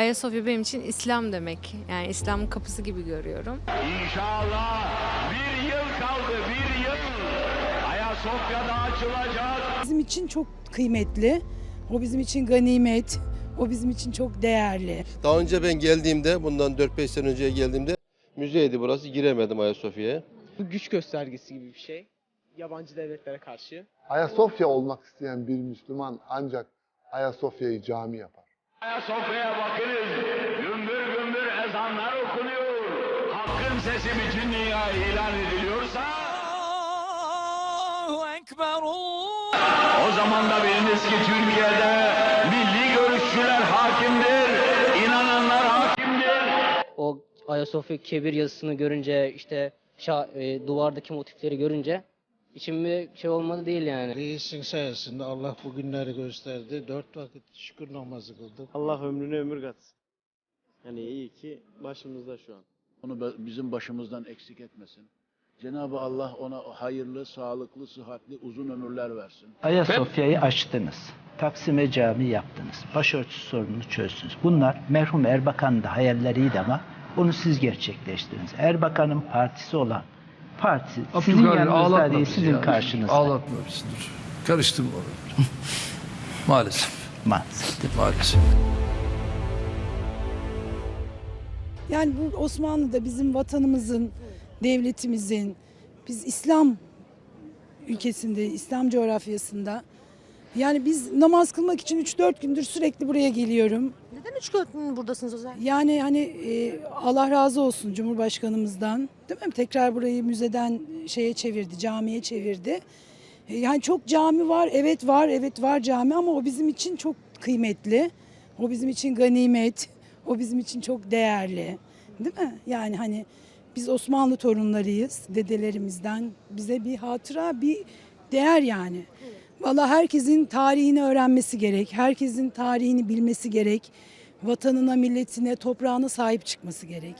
Ayasofya benim için İslam demek. Yani İslam'ın kapısı gibi görüyorum. İnşallah bir yıl kaldı, bir yıl. Ayasofya'da açılacak. Bizim için çok kıymetli. O bizim için ganimet. O bizim için çok değerli. Daha önce ben geldiğimde, bundan 4-5 sene önce geldiğimde müzeydi burası. Giremedim Ayasofya'ya. Bu güç göstergesi gibi bir şey. Yabancı devletlere karşı. Ayasofya olmak isteyen bir Müslüman ancak Ayasofya'yı cami yapar. Ayasofya'ya bakınız. Gümbür gümbür ezanlar okunuyor. Hakkın sesi bütün dünya ilan ediliyorsa... O zaman da biliniz ki Türkiye'de milli görüşçüler hakimdir. inananlar hakimdir. o Ayasofya Kebir yazısını görünce işte şa- e, duvardaki motifleri görünce içim bir şey olmadı değil yani. Reisin sayesinde Allah bu günleri gösterdi. Dört vakit şükür namazı kıldık. Allah ömrüne ömür katsın. Yani iyi ki başımızda şu an. Onu bizim başımızdan eksik etmesin. Cenab-ı Allah ona hayırlı, sağlıklı, sıhhatli, uzun ömürler versin. Ayasofya'yı açtınız. Taksim'e cami yaptınız. Başörtüsü sorununu çözdünüz. Bunlar merhum Erbakan'ın da hayalleriydi ama onu siz gerçekleştirdiniz. Erbakan'ın partisi olan parti sizin yanınızda değil, sizin karşınızda. Ağlatma bizi dur. Karıştırma onu. Maalesef. Maalesef. Maalesef. Yani bu Osmanlı'da bizim vatanımızın, devletimizin, biz İslam ülkesinde, İslam coğrafyasında yani biz namaz kılmak için 3-4 gündür sürekli buraya geliyorum. Neden üç gün buradasınız özellikle? Yani hani e, Allah razı olsun Cumhurbaşkanımızdan. Değil mi? Tekrar burayı müzeden şeye çevirdi, camiye çevirdi. E, Yani çok cami var, evet var, evet var cami ama o bizim için çok kıymetli. O bizim için ganimet. O bizim için çok değerli. Değil mi? Yani hani biz Osmanlı torunlarıyız. Dedelerimizden bize bir hatıra, bir değer yani. Vallahi herkesin tarihini öğrenmesi gerek. Herkesin tarihini bilmesi gerek. Vatanına, milletine, toprağına sahip çıkması gerek.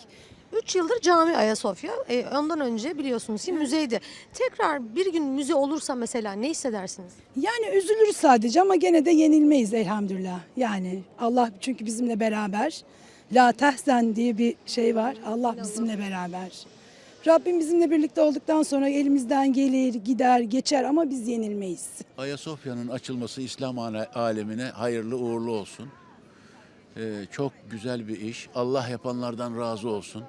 Üç yıldır cami Ayasofya. E, ondan önce biliyorsunuz ki müzeydi. Tekrar bir gün müze olursa mesela ne hissedersiniz? Yani üzülürüz sadece ama gene de yenilmeyiz elhamdülillah. Yani Allah çünkü bizimle beraber. La tehzen diye bir şey var. Allah bizimle beraber. Rabbim bizimle birlikte olduktan sonra elimizden gelir, gider, geçer ama biz yenilmeyiz. Ayasofya'nın açılması İslam ale- alemine hayırlı uğurlu olsun. Ee, çok güzel bir iş. Allah yapanlardan razı olsun.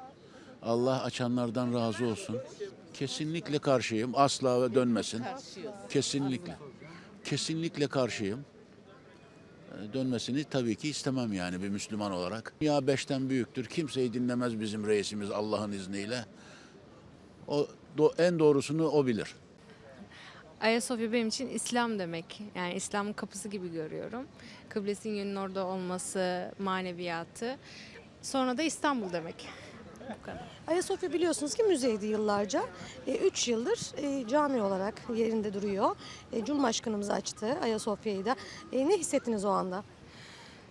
Allah açanlardan razı olsun. Kesinlikle karşıyım. Asla ve dönmesin. Kesinlikle. Kesinlikle karşıyım. Ee, Dönmesini tabii ki istemem yani bir Müslüman olarak. Dünya beşten büyüktür. Kimseyi dinlemez bizim reisimiz Allah'ın izniyle. O en doğrusunu o bilir. Ayasofya benim için İslam demek. Yani İslam'ın kapısı gibi görüyorum. Kıblesinin yönünün orada olması, maneviyatı. Sonra da İstanbul demek. Bu kadar. Ayasofya biliyorsunuz ki müzeydi yıllarca. E, üç yıldır e, cami olarak yerinde duruyor. E, Cumhurbaşkanımız açtı Ayasofya'yı da. E, ne hissettiniz o anda?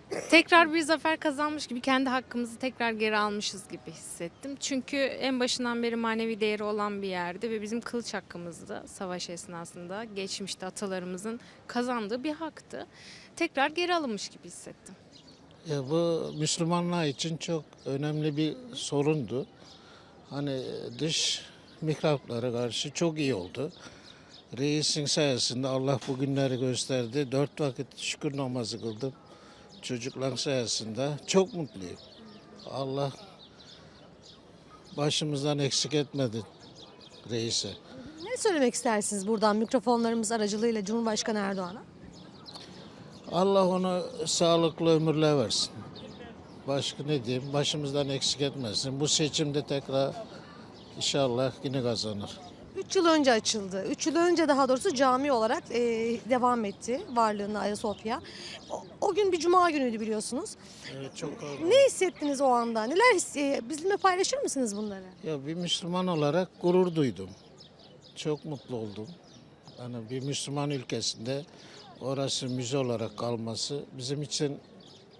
Tekrar bir zafer kazanmış gibi kendi hakkımızı tekrar geri almışız gibi hissettim. Çünkü en başından beri manevi değeri olan bir yerde ve bizim kılıç hakkımızdı savaş esnasında. Geçmişte atalarımızın kazandığı bir haktı. Tekrar geri alınmış gibi hissettim. Ya bu Müslümanlar için çok önemli bir sorundu. Hani dış mikroplara karşı çok iyi oldu. Reisin sayesinde Allah bu günleri gösterdi. Dört vakit şükür namazı kıldım. Çocukların sayesinde çok mutluyum. Allah başımızdan eksik etmedi reise. Ne söylemek istersiniz buradan mikrofonlarımız aracılığıyla Cumhurbaşkanı Erdoğan'a? Allah onu sağlıklı ömürler versin. Başka ne diyeyim? Başımızdan eksik etmesin. Bu seçimde tekrar inşallah yine kazanır. Üç yıl önce açıldı. Üç yıl önce daha doğrusu cami olarak e, devam etti varlığına Ayasofya. O, o gün bir cuma günüydü biliyorsunuz. Evet çok Ne hissettiniz o anda? Neler his- e, bizimle paylaşır mısınız bunları? Ya bir Müslüman olarak gurur duydum. Çok mutlu oldum. Hani bir Müslüman ülkesinde orası müze olarak kalması bizim için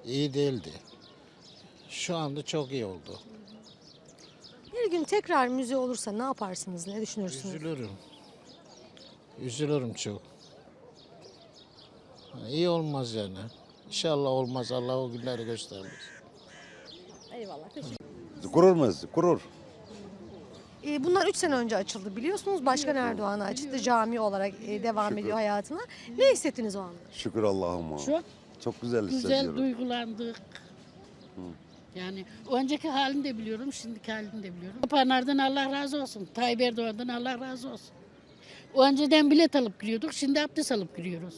iyi değildi. Şu anda çok iyi oldu. Bir gün tekrar müze olursa ne yaparsınız? Ne düşünürsünüz? Üzülürüm. Üzülürüm çok. İyi olmaz yani. İnşallah olmaz. Allah o günleri göstermez. Eyvallah. Teşekkür Kururmaz, kurur. Ee, bunlar 3 sene önce açıldı biliyorsunuz. Başkan Erdoğan açtı. Cami olarak e, devam Şükür. ediyor hayatına. Ne hissettiniz o anda? Şükür Allah'ıma. Çok Çok güzel güzel hissediyorum. duygulandık. Yani önceki halini de biliyorum, şimdiki halini de biliyorum. Pınar'dan Allah razı olsun. Tayyip Erdoğan'dan Allah razı olsun. Önceden bilet alıp giriyorduk, şimdi abdest alıp giriyoruz.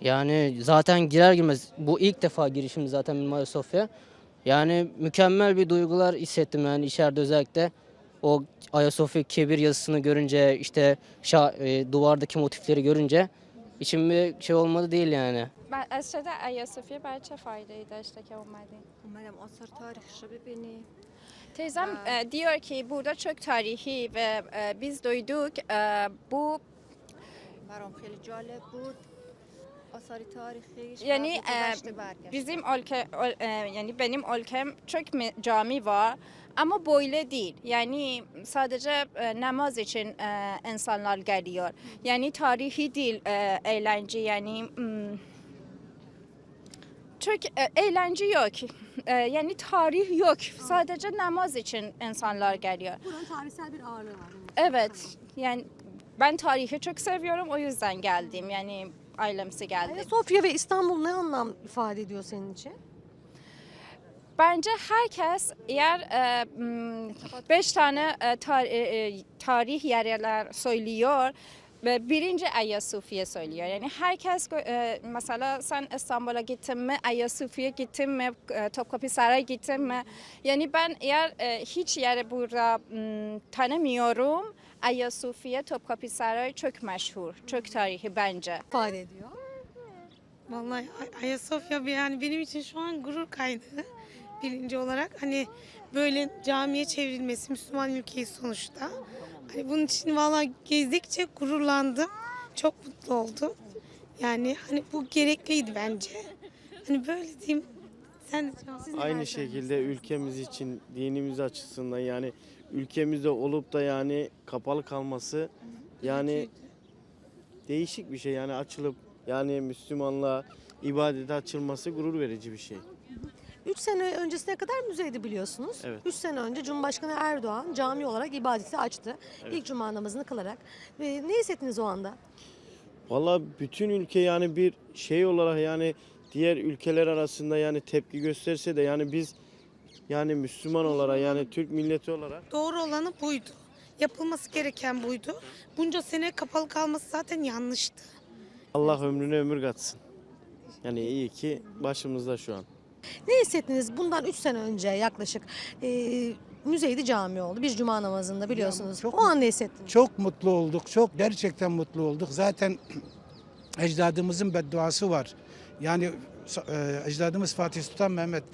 Yani zaten girer girmez bu ilk defa girişim zaten benim Ayasofya. Yani mükemmel bir duygular hissettim yani içeride özellikle. O Ayasofya Kebir yazısını görünce işte şa- e, duvardaki motifleri görünce içim bir şey olmadı değil yani. Ben aslında Ayasofya bence faydaydı işte ki اومدیم. Umarım asır tarihçi bibini. Teyzem e, diyor ki burada çok tarihi ve e, biz duyduk e, bu برام خیلی جالب بود آثار تاریخیش و Yani bu e, گذشته برگشت. bizim ülke ol- e, yani benim ülkem çok me- cami var ama böyle değil. Yani sadece e, namaz için e, insanlar geliyor. Yani tarihi değil e, eğlence yani hmm, çok e, eğlence yok. E, yani tarih yok. Sadece namaz için insanlar geliyor. Buranın tarihsel bir ağırlığı var. Evet. Yani ben tarihi çok seviyorum o yüzden geldim. Yani ailemsi geldi. Ayasofya ve İstanbul ne anlam ifade ediyor senin için? Bence herkes eğer e, m, beş tane e, tar- e, e, tarih yerler söylüyor ve birinci Ayasofya söylüyor. Yani herkes e, mesela sen İstanbul'a gittin mi, Ayasofya'ya gittin mi, e, Topkapı Sarayı gittin mi? Yani ben eğer e, hiç yere burada m, tanımıyorum. Ayasofya, Topkapı Sarayı çok meşhur, çok tarihi bence. İfade ediyor. Vallahi Ay- Ayasofya yani benim için şu an gurur kaynağı birinci olarak hani böyle camiye çevrilmesi Müslüman ülkeyi sonuçta. Hani bunun için vallahi gezdikçe gururlandım. Çok mutlu oldum. Yani hani bu gerekliydi bence. Hani böyle diyeyim. Sen de cevap- Aynı şekilde ülkemiz için, dinimiz açısından yani ülkemizde olup da yani kapalı kalması yani değişik bir şey yani açılıp yani Müslümanlığa ibadete açılması gurur verici bir şey. 3 sene öncesine kadar müzeydi biliyorsunuz. 3 Evet. sene önce Cumhurbaşkanı Erdoğan cami olarak ibadeti açtı. Evet. İlk cuma namazını kılarak. Ve ne hissettiniz o anda? Valla bütün ülke yani bir şey olarak yani diğer ülkeler arasında yani tepki gösterse de yani biz yani Müslüman olarak yani Türk milleti olarak Doğru olanı buydu. Yapılması gereken buydu. Bunca sene kapalı kalması zaten yanlıştı. Allah ömrüne ömür katsın. Yani iyi ki başımızda şu an. Ne hissettiniz bundan 3 sene önce yaklaşık e, müzeydi cami oldu. Bir cuma namazında biliyorsunuz. o an ne hissettiniz? Çok mutlu olduk. Çok gerçekten mutlu olduk. Zaten ecdadımızın bedduası var. Yani e, ecdadımız Fatih Sultan Mehmet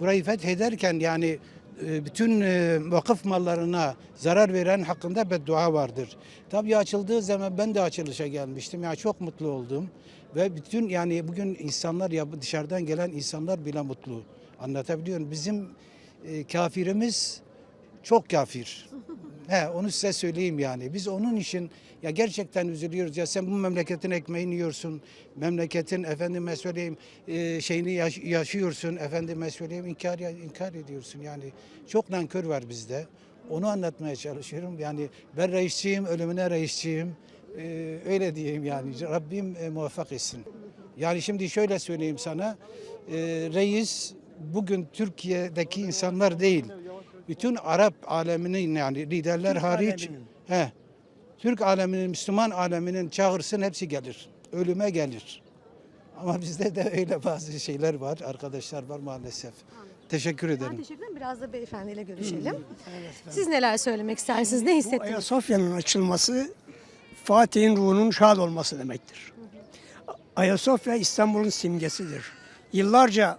burayı fethederken yani e, bütün e, vakıf mallarına zarar veren hakkında beddua vardır. Tabii açıldığı zaman ben de açılışa gelmiştim. Yani çok mutlu oldum. Ve bütün yani bugün insanlar ya dışarıdan gelen insanlar bile mutlu. Anlatabiliyor muyum? Bizim e, kafirimiz çok kafir. He, onu size söyleyeyim yani. Biz onun için ya gerçekten üzülüyoruz. Ya sen bu memleketin ekmeğini yiyorsun. Memleketin efendime söyleyeyim e, şeyini yaş- yaşıyorsun. Efendime söyleyeyim inkar, inkar ediyorsun. Yani çok nankör var bizde. Onu anlatmaya çalışıyorum. Yani ben reisçiyim, ölümüne reisçiyim. E, öyle diyeyim yani. Rabbim e, muvaffak etsin. Yani şimdi şöyle söyleyeyim sana. E, reis bugün Türkiye'deki insanlar değil. Bütün Arap aleminin yani liderler Türk hariç aleminin. he, Türk aleminin, Müslüman aleminin çağırsın hepsi gelir. Ölüme gelir. Ama bizde de öyle bazı şeyler var, arkadaşlar var maalesef. Teşekkür Ben ederim. teşekkür ederim. Biraz da beyefendiyle görüşelim. Siz neler söylemek istersiniz? Ne hissettiniz? Ayasofya'nın açılması Fatih'in ruhunun şad olması demektir. Ayasofya İstanbul'un simgesidir. Yıllarca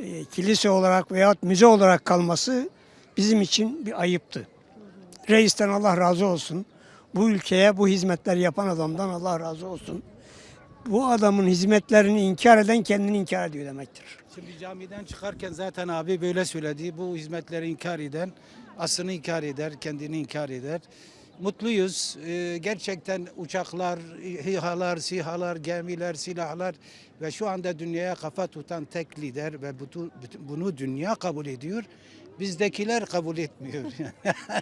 e, kilise olarak veyahut müze olarak kalması bizim için bir ayıptı. Reisten Allah razı olsun. Bu ülkeye bu hizmetleri yapan adamdan Allah razı olsun. Bu adamın hizmetlerini inkar eden kendini inkar ediyor demektir. Şimdi camiden çıkarken zaten abi böyle söyledi. Bu hizmetleri inkar eden aslını inkar eder, kendini inkar eder. Mutluyuz. Ee, gerçekten uçaklar, İHA'lar, SİHA'lar, gemiler, silahlar ve şu anda dünyaya kafa tutan tek lider ve bütün, bunu dünya kabul ediyor. Bizdekiler kabul etmiyor.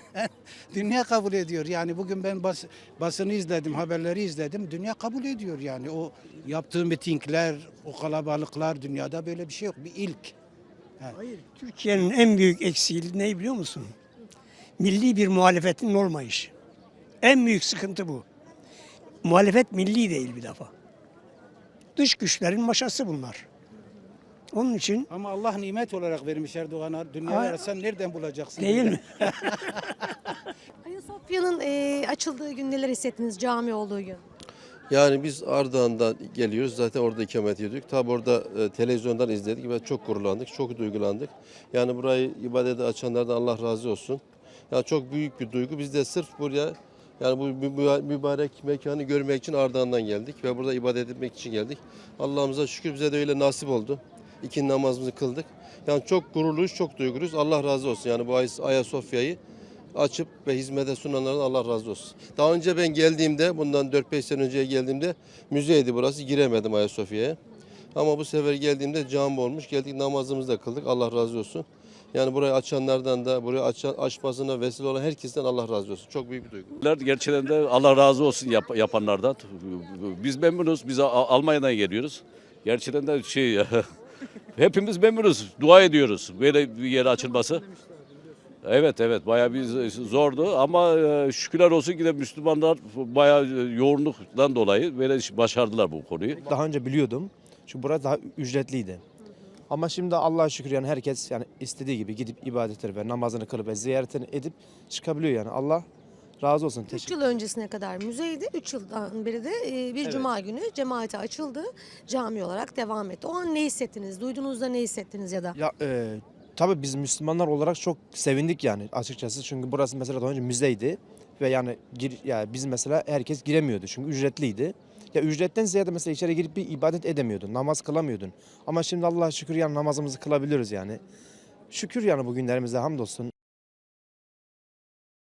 dünya kabul ediyor. Yani bugün ben bas, basını izledim, haberleri izledim. Dünya kabul ediyor yani. O yaptığı mitingler, o kalabalıklar dünyada böyle bir şey yok. Bir ilk. Hayır, Türkiye'nin en büyük eksiği ne biliyor musun? Milli bir muhalefetin olmayışı. En büyük sıkıntı bu. Muhalefet milli değil bir defa. Dış güçlerin maşası bunlar. Onun için Ama Allah nimet olarak vermiş Erdoğan'a. Dünya Ay- arasan nereden bulacaksın? değil mi? Ayasofya'nın e, açıldığı gün neler hissettiniz cami olduğu gün? Yani biz Ardahan'dan geliyoruz. Zaten orada ikamet ediyorduk. Tabi orada e, televizyondan izledik ve çok gururlandık, çok duygulandık. Yani burayı ibadete açanlardan Allah razı olsun. Yani çok büyük bir duygu. Biz de sırf buraya yani bu mü- mübarek mekanı görmek için Ardahan'dan geldik ve burada ibadet etmek için geldik. Allah'ımıza şükür bize de öyle nasip oldu. İki namazımızı kıldık. Yani çok gururluyuz, çok duyguluyuz. Allah razı olsun. Yani bu Ay- Ayasofya'yı açıp ve hizmete sunanlardan Allah razı olsun. Daha önce ben geldiğimde, bundan 4-5 sene önceye geldiğimde müzeydi burası. Giremedim Ayasofya'ya. Ama bu sefer geldiğimde cami olmuş. Geldik namazımızı da kıldık. Allah razı olsun. Yani burayı açanlardan da, burayı açan, açmasına vesile olan herkesten Allah razı olsun. Çok büyük bir duygu. Gerçekten de Allah razı olsun yap- yapanlardan. Biz memnunuz. Biz Almanya'dan geliyoruz. Gerçekten de şey hepimiz memnunuz. Dua ediyoruz böyle bir yere açılması. Evet evet bayağı bir zordu ama e, şükürler olsun ki de Müslümanlar bayağı yoğunluktan dolayı böyle başardılar bu konuyu. Daha önce biliyordum. Çünkü burası daha ücretliydi. Ama şimdi Allah'a şükür yani herkes yani istediği gibi gidip ibadetleri ve namazını kılıp ve ziyaretini edip çıkabiliyor yani. Allah razı olsun. 3 Teşekkür yıl öncesine kadar müzeydi. 3 yıldan beri de e, bir Evet. cuma günü cemaate açıldı. Cami olarak devam etti. O an ne hissettiniz? Duyduğunuzda ne hissettiniz ya da? Ya e, tabii biz Müslümanlar olarak çok sevindik yani açıkçası. Çünkü burası mesela daha önce müzeydi ve yani gir, ya biz mesela herkes giremiyordu çünkü ücretliydi. Ya ücretten ziyade mesela içeri girip bir ibadet edemiyordun, namaz kılamıyordun. Ama şimdi Allah'a şükür yani namazımızı kılabiliyoruz yani. Şükür yani bugünlerimize hamdolsun.